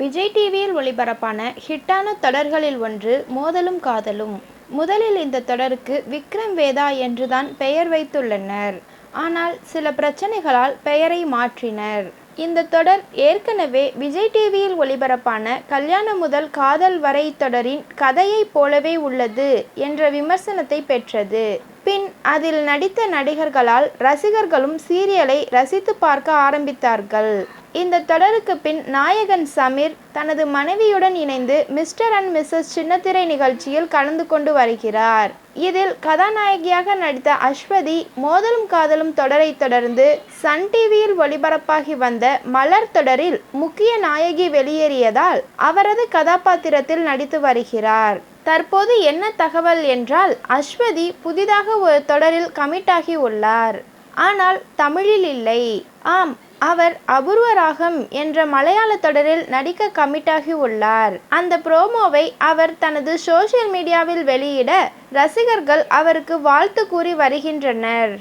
விஜய் டிவியில் ஒளிபரப்பான ஹிட்டான தொடர்களில் ஒன்று மோதலும் காதலும். முதலில் இந்த தொடருக்கு விக்ரம் வேதா என்றுதான் பெயர் வைத்துள்ளனர். ஆனால் சில பிரச்சனைகளால் பெயரை மாற்றினர். இந்த தொடர் ஏற்கனவே விஜய் டிவியில் ஒளிபரப்பான கல்யாணம் முதல் காதல் வரை தொடரின் கதையைப் போலவே உள்ளது என்ற விமர்சனத்தை பெற்றது. பின் அதில் நடித்த நடிகர்களால் ரசிகர்களும் சீரியலை ரசித்து பார்க்க ஆரம்பித்தார்கள். இந்த தொடருக்கு பின் நாயகன் சமீர் தனது மனைவியுடன் இணைந்து மிஸ்டர் அண்ட் மிஸ்ஸஸ் சின்னத்திரை நிகழ்ச்சியில் கலந்து கொண்டு வருகிறார். இதில் கதாநாயகியாக நடித்த அஸ்வதி மோதலும் காதலும் தொடரை தொடர்ந்து சன் டிவியில் ஒளிபரப்பாகி வந்த மலர் தொடரில் முக்கிய நாயகி வெளியேறியதால் அவரது கதாபாத்திரத்தில் நடித்து வருகிறார். தற்போது என்ன தகவல் என்றால் அஸ்வதி புதிதாக ஒரு தொடரில் கமிட் ஆகி உள்ளார். ஆனால் தமிழில் இல்லை. ஆம் அவர் அபூர்வ ராகம் என்ற மலையாள தொடரில் நடிக்க கமிட்டாகி உள்ளார். அந்த ப்ரோமோவை அவர் தனது சோஷியல் மீடியாவில் வெளியிட ரசிகர்கள் அவருக்கு வாழ்த்து கூறி வருகின்றனர்.